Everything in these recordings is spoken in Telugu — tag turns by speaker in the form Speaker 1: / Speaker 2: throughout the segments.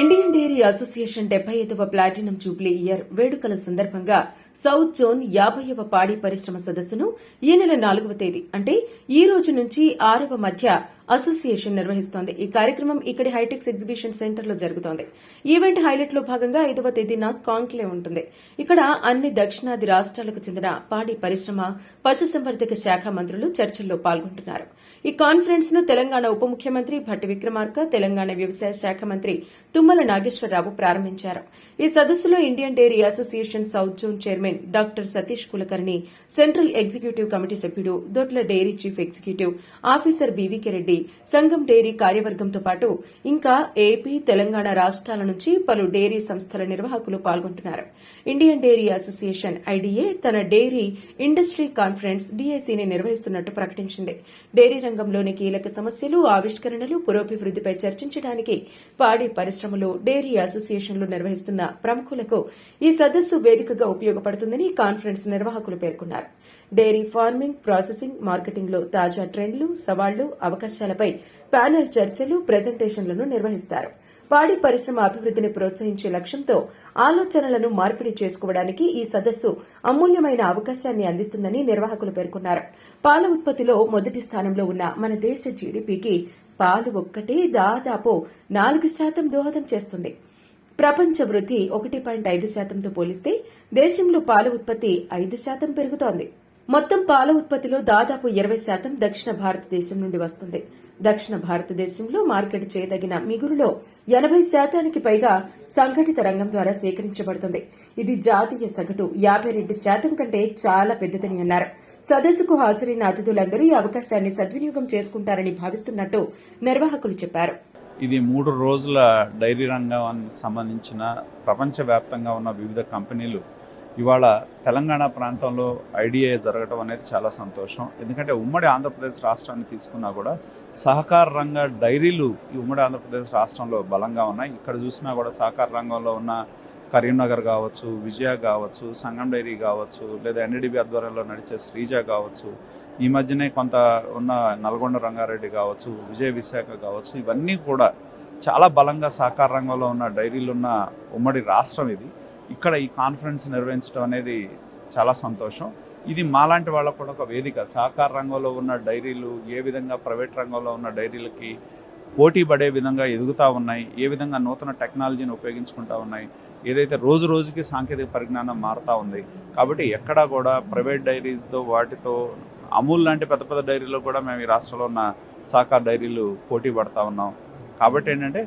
Speaker 1: ఇండియన్ డైరీ అసోసియేషన్ డెబ్బై ఐదవ ప్లాటినం జూబ్లీ ఇయర్ వేడుకల సందర్భంగా సౌత్ జోన్ యాభైవ పాడి పరిశ్రమ సదస్సును ఈ నెల నాలుగవ తేదీ అంటే ఈ రోజు నుంచి ఆరవ మధ్య అసోసియేషన్ నిర్వహిస్తోంది. ఈ కార్యక్రమం ఇక్కడి హైటెక్స్ ఎగ్జిబిషన్ సెంటర్లో జరుగుతోంది. ఈవెంట్ హైలైట్లో భాగంగా ఐదవ తేదీన కాంక్లేవ్ ఉంటుంది. ఇక్కడ అన్ని దక్షిణాది రాష్ట్రాలకు చెందిన పాడి పరిశ్రమ పశుసంవర్ధక శాఖ మంత్రులు చర్చల్లో పాల్గొంటున్నారు. ఈ కాన్ఫరెన్స్ను తెలంగాణ ఉప ముఖ్యమంత్రి భట్టి విక్రమార్క తెలంగాణ వ్యవసాయ శాఖ మంత్రి తుమ్మల నాగేశ్వరరావు ప్రారంభించారు. ఈ సదస్సులో Indian dairy association south zone chairman doctor Satish Kulkarni central executive committee సభ్యుడు Dodla dairy chief executive officer B V K Reddy Sangam dairy కార్యవర్గంతో పాటు ఇంకా ఏపీ తెలంగాణ రాష్ట్రాల నుంచి పలు డైరీ సంస్థల నిర్వాహకులు పాల్గొంటున్నారు. Indian dairy association I D A తన డైరీ ఇండస్ట్రీ కాన్ఫరెన్స్ డీఏసీని నిర్వహిస్తున్నట్టు ప్రకటించింది. డైరీ రంగంలోని కీలక సమస్యలు ఆవిష్కరణలు పురోభివృద్దిపై చర్చించడానికి పాడి పరిశ్రమలు డైరీ అసోసియేషన్లు నిర్వహిస్తున్న ప్రముఖులకు ఈ సదస్సు వేదికగా ఉపయోగపడుతుందని కాన్ఫరెన్స్ నిర్వాహకులు పేర్కొన్నారు. డైరీ ఫార్మింగ్ ప్రాసెసింగ్ మార్కెటింగ్లో తాజా ట్రెండ్లు సవాళ్ళు అవకాశాలపై ప్యానెల్ చర్చలు ప్రెజెంటేషన్లను నిర్వహిస్తారు. పాడి పరిశ్రమ అభివృద్దిని ప్రోత్సహించే లక్ష్యంతో ఆలోచనలను మార్పిడి చేసుకోవడానికి ఈ సదస్సు అమూల్యమైన అవకాశాన్ని అందిస్తుందని నిర్వాహకులు పేర్కొన్నారు. పాల ఉత్పత్తిలో మొదటి స్థానంలో ఉన్న మన దేశ జీడీపీకి పాలు ఒక్కటే దాదాపు నాలుగు శాతం దోహదం చేస్తుంది. ప్రపంచ వృద్ధి ఒకటి పాయింట్ ఐదు శాతంతో పోలిస్తే దేశంలో పాల ఉత్పత్తి ఐదు శాతం పెరుగుతోంది. మొత్తం పాల ఉత్పత్తిలో దాదాపు ఇరవై శాతం దక్షిణ భారతదేశం నుండి వస్తుంది. దక్షిణ భారతదేశంలో మార్కెట్ చేయదగిన మిగులులో ఎనభై శాతానికి పైగా సంఘటిత రంగం ద్వారా సేకరించబడుతుంది. ఇది జాతీయ సగటు యాభై రెండు శాతం కంటే చాలా పెద్దదని అన్నారు. సదస్సుకు హాజరైన అతిథులందరూ ఈ అవకాశాన్ని సద్వినియోగం చేసుకుంటారని భావిస్తున్నట్టు నిర్వాహకులు చెప్పారు.
Speaker 2: ఇది మూడు రోజుల డైరీ రంగానికి సంబంధించిన ప్రపంచవ్యాప్తంగా ఉన్న వివిధ కంపెనీలు ఇవాళ తెలంగాణ ప్రాంతంలో ఐడిఏ జరగడం అనేది చాలా సంతోషం. ఎందుకంటే ఉమ్మడి ఆంధ్రప్రదేశ్ రాష్ట్రాన్ని తీసుకున్నా కూడా సహకార రంగ డైరీలు ఈ ఉమ్మడి ఆంధ్రప్రదేశ్ రాష్ట్రంలో బలంగా ఉన్నాయి. ఇక్కడ చూసినా కూడా సహకార రంగంలో ఉన్న కరీంనగర్ కావచ్చు విజయ కావచ్చు సంగం డైరీ కావచ్చు లేదా ఎన్డీడీబీ ఆధ్వర్యంలో నడిచే శ్రీజ కావచ్చు ఈ మధ్యనే కొంత ఉన్న నల్గొండ రంగారెడ్డి కావచ్చు విజయ విశాఖ కావచ్చు ఇవన్నీ కూడా చాలా బలంగా సహకార రంగంలో ఉన్న డైరీలు ఉన్న ఉమ్మడి రాష్ట్రం ఇది. ఇక్కడ ఈ కాన్ఫరెన్స్ నిర్వహించడం అనేది చాలా సంతోషం. ఇది మాలాంటి వాళ్ళకు కూడా ఒక వేదిక. సహకార రంగంలో ఉన్న డైరీలు ఏ విధంగా ప్రైవేట్ రంగంలో ఉన్న డైరీలకి పోటీ పడే విధంగా ఎదుగుతూ ఉన్నాయి ఏ విధంగా నూతన టెక్నాలజీని ఉపయోగించుకుంటా ఉన్నాయి ఏదైతే రోజు రోజుకి సాంకేతిక పరిజ్ఞానం మారుతూ ఉంది. కాబట్టి ఎక్కడా కూడా ప్రైవేట్ డైరీస్తో వాటితో అమూల్ లాంటి పెద్ద పెద్ద డైరీలో కూడా మేము ఈ రాష్ట్రంలో ఉన్న సహకార డైరీలు పోటీ పడతా ఉన్నాం. కాబట్టి ఏంటంటే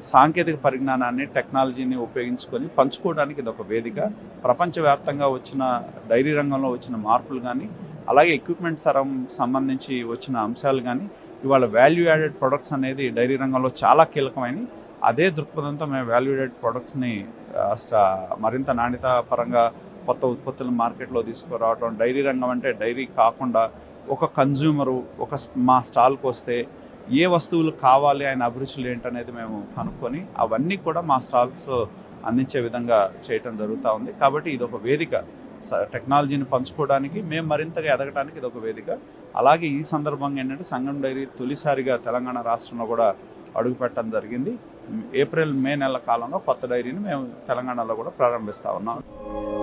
Speaker 2: సాంకేతిక పరిజ్ఞానాన్ని టెక్నాలజీని ఉపయోగించుకొని పంచుకోవడానికి ఇది ఒక వేదిక. ప్రపంచవ్యాప్తంగా వచ్చిన డైరీ రంగంలో వచ్చిన మార్పులు కానీ అలాగే ఎక్విప్మెంట్ సరం సంబంధించి వచ్చిన అంశాలు కానీ ఇవాళ వాల్యూ యాడెడ్ ప్రొడక్ట్స్ అనేది డైరీ రంగంలో చాలా కీలకమైన అదే దృక్పథంతో మేము వాల్యూ యాడెడ్ ప్రొడక్ట్స్ని మరింత నాణ్యత పరంగా కొత్త ఉత్పత్తులను మార్కెట్లో తీసుకురావడం డైరీ రంగం అంటే డైరీ కాకుండా ఒక కన్జ్యూమరు ఒక మా స్టాల్కి వస్తే ఏ వస్తువులు కావాలి ఆయన అభిరుచులు ఏంటనేది మేము కనుక్కొని అవన్నీ కూడా మా స్టాల్స్లో అందించే విధంగా చేయటం జరుగుతూ ఉంది. కాబట్టి ఇది ఒక వేదిక. స- టెక్నాలజీని పంచుకోవడానికి మేము మరింతగా ఎదగడానికి ఇది ఒక వేదిక. అలాగే ఈ సందర్భంగా ఏంటంటే సంగం డైరీ తొలిసారిగా తెలంగాణ రాష్ట్రంలో కూడా అడుగుపెట్టడం జరిగింది. ఏప్రిల్ మే నెల కాలంలో కొత్త డైరీని మేము తెలంగాణలో కూడా ప్రారంభిస్తా ఉన్నాం.